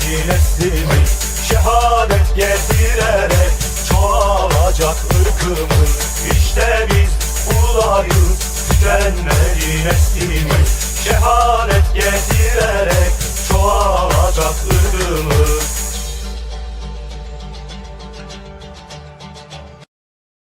neslimiz Şehadet getirerek çoğalacak ırkımız. İşte biz buradayız tükenmedi neslimiz. Şehadet getirerek